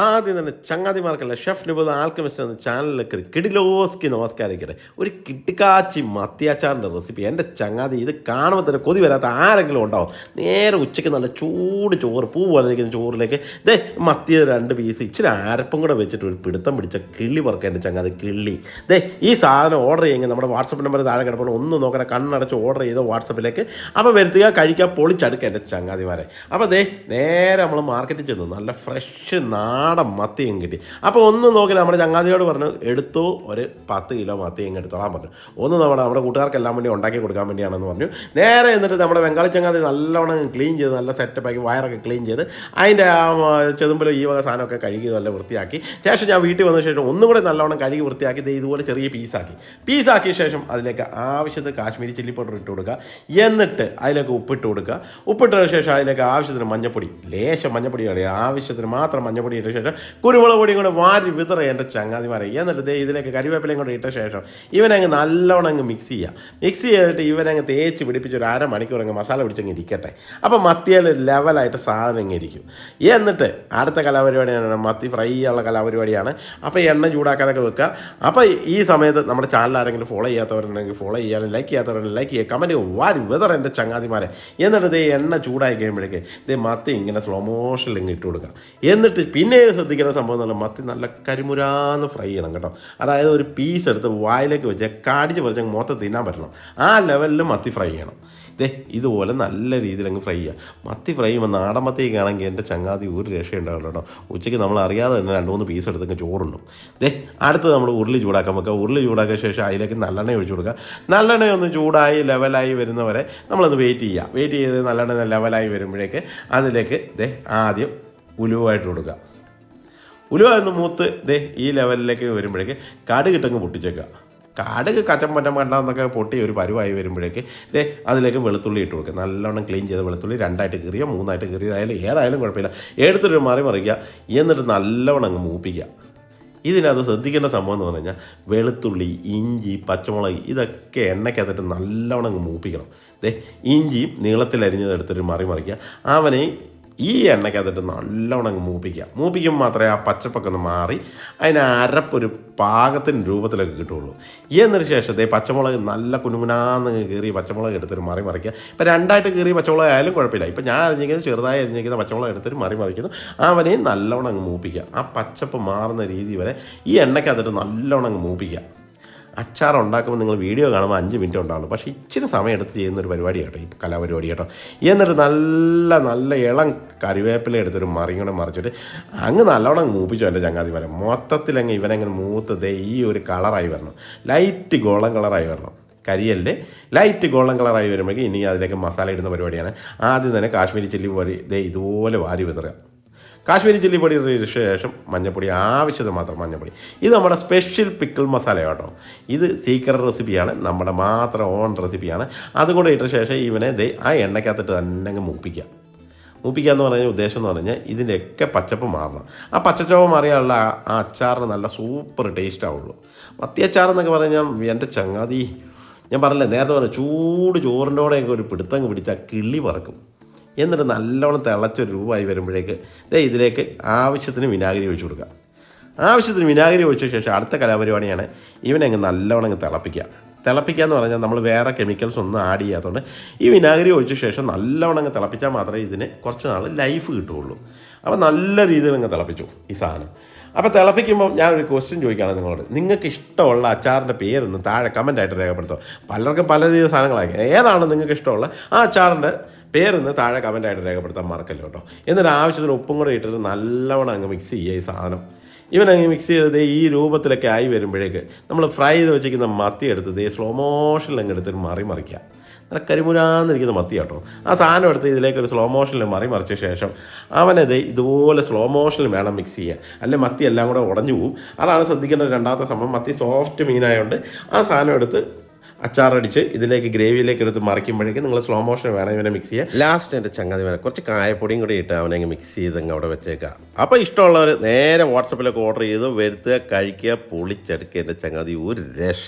ആദ്യം തന്നെ ചങ്ങാതിമാർക്കല്ല chef നിബുദ alchemist എന്ന ചാനലിലേക്ക് കിടിലോസ്കി നമസ്കാരിക്കട്ടെ ഒരു കിട്ടിക്കാച്ചി മത്തിയാച്ചാറിന്റെ റെസിപ്പി എന്റെ ചങ്ങാതി ഇത് കാണുമ്പോൾ തന്നെ കൊതി വരാത്ത ആരെങ്കിലും ഉണ്ടാവും. നേരെ ഉച്ചയ്ക്ക് നല്ല ചൂട് ചോറ് പൂ പോലെ ചോറിലേക്ക് ദേ മത്തിയ രണ്ട് പീസ് ഇച്ചിരി അരപ്പും കൂടെ വെച്ചിട്ട് ഒരു പിടുത്തം പിടിച്ച കിള്ളി പറക്കുക എന്റെ ചങ്ങാതി കിള്ളി. ദേ ഈ സാധനം ഓർഡർ ചെയ്യുമെങ്കിൽ നമ്മുടെ വാട്സപ്പ് നമ്പർ താഴെ കിടപ്പുണ്ട്. ഒന്ന് നോക്കണ കണ്ണടച്ച് ഓർഡർ ചെയ്ത വാട്സപ്പിലേക്ക് അപ്പോൾ വരുത്തുക കഴിക്കാൻ പൊളിച്ചടുക്കുക എന്റെ ചങ്ങാതിമാരെ. അപ്പോൾ ദേ നേരെ നമ്മൾ മാർക്കറ്റിൽ ചെന്നു. നല്ല ഫ്രഷ് നാടൻ മത്തിയും കിട്ടി. അപ്പോൾ ഒന്ന് നോക്കി നമ്മുടെ ചങ്ങാതിയോട് പറഞ്ഞു എടുത്തു ഒരു പത്ത് കിലോ മത്തിയും എടുത്തോളാൻ പറഞ്ഞു. ഒന്ന് നമ്മുടെ നമ്മുടെ കൂട്ടുകാർക്കെല്ലാം വേണ്ടി ഉണ്ടാക്കി കൊടുക്കാൻ വേണ്ടിയാണെന്ന് പറഞ്ഞു. നേരെ എന്നിട്ട് നമ്മുടെ ബംഗാളി ചങ്ങാതി നല്ലവണ്ണം ക്ലീൻ ചെയ്ത് നല്ല സെറ്റപ്പാക്കി വയറൊക്കെ ക്ലീൻ ചെയ്ത് അതിന്റെ ആ ചെതുമ്പിലും ഈ വക സാധനമൊക്കെ കഴുകി നല്ല വൃത്തിയാക്കി. ശേഷം ഞാൻ വീട്ടിൽ വന്ന ശേഷം ഒന്നും കൂടെ നല്ലവണ്ണം കഴുകി വൃത്തിയാക്കി ഇതുപോലെ ചെറിയ പീസാക്കി പീസാക്കിയ ശേഷം അതിലേക്ക് ആവശ്യത്തിന് കാശ്മീരി ചില്ലി പൗഡർ ഇട്ട് കൊടുക്കുക. എന്നിട്ട് അതിലേക്ക് ഉപ്പിട്ട് കൊടുക്കുക. ഉപ്പിട്ട ശേഷം അതിലേക്ക് ആവശ്യത്തിന് മഞ്ഞപ്പൊടി ലേശം മഞ്ഞപ്പൊടി ആവശ്യത്തിന് മാത്രം മഞ്ഞപ്പൊടി ഇട്ട ശേഷം കുരുമുളക് പൊടിയും കൂടെ വാരി വിതറ എന്റെ ചങ്ങാതിമാരെ. എന്നിട്ട് ദേ ഇതിലേക്ക് കരിവേപ്പിലയും കൂടെ ഇട്ട ശേഷം ഇവനങ്ങ് നല്ലോണം അങ്ങ് മിക്സ് ചെയ്യുക മിക്സ് ചെയ്തിട്ട് ഇവനങ്ങ് തേച്ച് പിടിപ്പിച്ച് ഒരു അര മണിക്കൂർ അങ്ങ് മസാല പിടിച്ചങ്ങ് ഇരിക്കട്ടെ. അപ്പോൾ മത്തിയിൽ ലെവലായിട്ട് സാധനം ഇങ്ങനെ ഇരിക്കും. എന്നിട്ട് അടുത്ത കലാപരിപാടിയാണ് മത്തി ഫ്രൈ ചെയ്യാനുള്ള കലാപരിപാടിയാണ്. അപ്പോൾ എണ്ണ ചൂടാക്കാനൊക്കെ വെക്കുക. അപ്പോൾ ഈ സമയത്ത് നമ്മുടെ ചാനൽ ആരെങ്കിലും ഫോളോ ചെയ്യാത്തവരുണ്ടെങ്കിൽ ഫോളോ ചെയ്യാനും ലൈക്ക് ചെയ്യാത്തവരുണ്ടെങ്കിൽ ലൈക്ക് ചെയ്യുക. കമന്റ് വാരി വെതർ എന്റെ ചങ്ങാതിമാരെ. എന്നിട്ട് ദേ എണ്ണ ചൂടായി കഴിയുമ്പോഴേക്ക് ദേ മത്തി ഇങ്ങനെ സ്ലോ മോഷനിൽ ഇങ്ങ് ഇട്ട് കൊടുക്കുക. എന്നിട്ട് പിന്നെ ശ്രദ്ധിക്കുന്ന സംഭവം എന്ന് പറഞ്ഞാൽ മത്തി നല്ല കരിമുരാന്ന് ഫ്രൈ ചെയ്യണം കേട്ടോ. അതായത് ഒരു പീസ് എടുത്ത് വായിലേക്ക് വെച്ച് കാടിച്ച് പറിച്ച് മൊത്തം തിന്നാൻ പറ്റണം. ആ ലെവലിൽ മത്തി ഫ്രൈ ചെയ്യണം. ഇതേ ഇതുപോലെ നല്ല രീതിയിൽ അങ്ങ് ഫ്രൈ ചെയ്യുക മത്തി ഫ്രൈ ചെയ്യുമ്പോൾ നാടൻ മത്തിയൊക്കെ ആണെങ്കിൽ എന്റെ ചങ്ങാതി ഒരു രക്ഷയുണ്ടാവില്ല കേട്ടോ. ഉച്ചയ്ക്ക് നമ്മൾ അറിയാതെ തന്നെ രണ്ട് മൂന്ന് പീസ് എടുത്തൊക്കെ ചോറുണ്ടും. ഇതേ അടുത്ത് നമ്മൾ ഉരുളി ചൂടാക്കാൻ വെക്കുക. ഉരുളി ചൂടാക്കിയ ശേഷം അതിലേക്ക് നല്ലെണ്ണ ഒഴിച്ചു കൊടുക്കുക. നല്ലെണ്ണ ഒന്ന് ചൂടായി ലെവലായി വരുന്നവരെ നമ്മളത് വെയിറ്റ് ചെയ്യുക. വെയിറ്റ് ചെയ്ത് നല്ലെണ്ണ ലെവലായി വരുമ്പോഴേക്ക് അതിലേക്ക് ഇതേ ആദ്യം ഉലുവായിട്ട് കൊടുക്കുക. ഉലുവ ഒന്ന് മൂത്ത് ദേ ഈ ലെവലിലേക്ക് വരുമ്പോഴേക്ക് കാട് കിട്ടങ്ങ് പൊട്ടിച്ചേക്കുക. കടുക് കച്ചം പറ്റം കണ്ടെന്നൊക്കെ പൊട്ടി ഒരു പരുവായി വരുമ്പോഴേക്ക് ദേ അതിലേക്ക് വെളുത്തുള്ളി ഇട്ട് കൊടുക്കുക. നല്ലോണം ക്ലീൻ ചെയ്ത വെളുത്തുള്ളി രണ്ടായിട്ട് കീറിയോ മൂന്നായിട്ട് കീറിയോ ആയാലും ഏതായാലും കുഴപ്പമില്ല. എടുത്തിട്ട് മാറി മറിക്കുക എന്നിട്ട് നല്ലോണം അങ്ങ് മൂപ്പിക്കുക. ഇതിനകത്ത് ശ്രദ്ധിക്കേണ്ട സംഭവം എന്ന് പറഞ്ഞു കഴിഞ്ഞാൽ വെളുത്തുള്ളി ഇഞ്ചി പച്ചമുളക് ഇതൊക്കെ എണ്ണയ്ക്കകത്തിട്ട് നല്ലോണം അങ്ങ് മൂപ്പിക്കണം. ദേ ഇഞ്ചിയും നീളത്തിലരിഞ്ഞത് എടുത്തിട്ട് മറി മറിക്കുക. അവനെ ഈ എണ്ണയ്ക്കകത്തിട്ട് നല്ലോണം അങ്ങ് മൂപ്പിക്കുക. മൂപ്പിക്കുമ്പോൾ മാത്രമേ ആ പച്ചപ്പൊക്കെ ഒന്ന് മാറി അതിന് അരപ്പൊരു പാകത്തിന് രൂപത്തിലൊക്കെ കിട്ടുള്ളൂ എന്നതിന് ശേഷത്തെ പച്ചമുളക് നല്ല കുനുകുനാന്ന് കീറി പച്ചമുളക് എടുത്തിട്ട് മറി മറിക്കുക. ഇപ്പം രണ്ടായിട്ട് കീറി പച്ചമുളക് ആയാലും കുഴപ്പമില്ല. ഇപ്പം ഞാൻ അരിഞ്ഞിരിക്കുന്നത് ചെറുതായി അരിഞ്ഞിരിക്കുന്ന പച്ചമുളക് എടുത്തിട്ട് മറി മറിക്കുന്നു. അവനെയും നല്ലവണ്ണം അങ്ങ് മൂപ്പിക്കുക. ആ പച്ചപ്പ് മാറുന്ന രീതി വരെ ഈ എണ്ണയ്ക്കകത്തിട്ട് നല്ലവണ്ണം അങ്ങ് മൂപ്പിക്കുക. അച്ചാർ ഉണ്ടാക്കുമ്പോൾ നിങ്ങൾ വീഡിയോ കാണുമ്പോൾ അഞ്ച് മിനിറ്റ് ഉണ്ടാവുള്ളൂ പക്ഷേ ഇച്ചിരി സമയം എടുത്ത് ചെയ്യുന്ന ഒരു പരിപാടി കേട്ടോ ഈ കലാപരിപാടി കേട്ടോ. എന്നിട്ട് നല്ല നല്ല ഇളം കറിവേപ്പില എടുത്തൊരു മറിയൂടെ മറിച്ചിട്ട് അങ്ങ് നല്ലോണം മൂപ്പിച്ചു എന്റെ ചങ്ങാതി വരെ. മൊത്തത്തിൽ അങ്ങ് ഇവനങ്ങനെ മൂത്തത് ഈ ഒരു കളറായി വരണം. ലൈറ്റ് ഗോളം കളറായി വരണം. കരിയലിന്റെ ലൈറ്റ് ഗോൾഡൻ കളറായി വരുമ്പോഴേക്കും ഇനി അതിലേക്ക് മസാല ഇടുന്ന പരിപാടിയാണ്. ആദ്യം തന്നെ കാശ്മീരി ചില്ലി പൊടി ഇതേ ഇതുപോലെ വാരി വിതറുക. കാശ്മീരി ചില്ലി പൊടി ഇട്ട ശേഷം മഞ്ഞപ്പൊടി ആവശ്യത്തിന് മാത്രം മഞ്ഞപ്പൊടി. ഇത് നമ്മുടെ സ്പെഷ്യൽ പിക്കിൾ മസാല കേട്ടോ ഇത് സീക്രട്ട് റെസിപ്പിയാണ് നമ്മുടെ മാത്രം ഓൺ റെസിപ്പിയാണ് അതും കൂടെ ഇട്ട ശേഷം ഇവനെ ദേ ആ എണ്ണയ്ക്കകത്തിട്ട് തന്നെ അങ്ങ് മൂപ്പിക്കുക. മൂപ്പിക്കുക എന്ന് പറഞ്ഞാൽ ഉദ്ദേശം എന്ന് പറഞ്ഞാൽ ഇതിന്റെയൊക്കെ പച്ചപ്പ് മാറണം. ആ പച്ചച്ചോവ മാറിയാലുള്ള ആ അച്ചാറിന് നല്ല സൂപ്പർ ടേസ്റ്റ് ആവുള്ളൂ. മത്തി അച്ചാർ എന്നൊക്കെ പറഞ്ഞാൽ എന്റെ ചങ്ങാതി ഞാൻ പറഞ്ഞില്ലേ നേരത്തെ പറഞ്ഞു ചൂട് ചോറിന്റെ കൂടെയൊക്കെ ഒരു പിടുത്തങ്ങ് പിടിച്ചാൽ കിളി പറക്കും. എന്നിട്ട് നല്ലോണം തിളച്ചൊരു രൂപമായി വരുമ്പോഴേക്ക് ദേ ഇതിലേക്ക് ആവശ്യത്തിന് വിനാഗിരി ഒഴിച്ചു കൊടുക്കുക. ആവശ്യത്തിന് വിനാഗിരി ഒഴിച്ച ശേഷം അടുത്ത കലാപരിപാടിയാണ് ഇവനെ അങ്ങ് നല്ലോണം അങ്ങ് തിളപ്പിക്കുക. തിളപ്പിക്കുക എന്ന് പറഞ്ഞാൽ നമ്മൾ വേറെ കെമിക്കൽസ് ഒന്നും ആഡ് ചെയ്യാത്തതുകൊണ്ട് ഈ വിനാഗിരി ഒഴിച്ച ശേഷം നല്ലവണ്ണം അങ്ങ് തിളപ്പിച്ചാൽ മാത്രമേ ഇതിന് കുറച്ച് നാൾ ലൈഫ് കിട്ടുകയുള്ളൂ. അപ്പോൾ നല്ല രീതിയിൽ അങ്ങ് തിളപ്പിച്ചു ഈ സാധനം. അപ്പോൾ തിളപ്പിക്കുമ്പോൾ ഞാനൊരു ക്വസ്റ്റ്യൻ ചോദിക്കുകയാണ് നിങ്ങളോട്. നിങ്ങൾക്ക് ഇഷ്ടമുള്ള അച്ചാറിന്റെ പേരൊന്ന് താഴെ കമന്റായിട്ട് രേഖപ്പെടുത്തുക പലർക്കും പല രീതിയിൽ സാധനങ്ങളായിരിക്കും. ഏതാണ് നിങ്ങൾക്ക് ഇഷ്ടമുള്ള? ആ അച്ചാറിന്റെ പേരൊന്ന് താഴെ കമന്റായിട്ട് രേഖപ്പെടുത്താൻ മറക്കല്ലോ കേട്ടോ. എന്നിട്ട് ആവശ്യത്തിന് ഉപ്പും കൂടെ ഇട്ടിട്ട് നല്ലവണ്ണം അങ്ങ് മിക്സ് ചെയ്യുക ഈ സാധനം. ഇവൻ അങ്ങ് മിക്സ് ചെയ്തത് ഈ രൂപത്തിലൊക്കെ ആയി വരുമ്പോഴേക്ക് നമ്മൾ ഫ്രൈ ചെയ്ത് വെച്ചിരിക്കുന്ന മത്തി എടുത്തത് ഈ സ്ലോ മോഷനിൽ അങ്ങ് എടുത്തിട്ട് മറി മറിക്കുക. നല്ല കരിമുരാന്നിരിക്കുന്ന മത്തി കേട്ടോ. ആ സാധനം എടുത്ത് ഇതിലേക്ക് ഒരു സ്ലോ മോഷനിൽ മറി മറിച്ച ശേഷം അവനത് ഇതുപോലെ സ്ലോ മോഷനിൽ വേണം മിക്സ് ചെയ്യാൻ. അല്ലെ മത്തി എല്ലാം കൂടെ ഉടഞ്ഞു പോകും അതാണ് ശ്രദ്ധിക്കേണ്ട രണ്ടാമത്തെ സംഭവം. മത്തി സോഫ്റ്റ് മീനായതുകൊണ്ട് ആ സാധനം എടുത്ത് അച്ചാറടിച്ച് ഇതിലേക്ക് ഗ്രേവിയിലേക്ക് എടുത്ത് മറിക്കുമ്പോഴേക്കും നിങ്ങൾ സ്ലോ മോഷൻ വേണം ഇവനെ മിക്സ് ചെയ്യുക. ലാസ്റ്റ് എന്റെ ചങ്ങാതി വേണം കുറച്ച് കായപ്പൊടിയും കൂടി ഇട്ട് അവനെ മിക്സ് ചെയ്ത് അങ്ങ് അവിടെ വെച്ചേക്കാം അപ്പോൾ ഇഷ്ടമുള്ളവർ നേരെ വാട്സപ്പിലൊക്കെ ഓർഡർ ചെയ്ത് വരുത്തുക കഴിക്കുക പൊളിച്ചെടുക്കുക എന്റെ ചങ്ങാതി. ഒരു രക്ഷ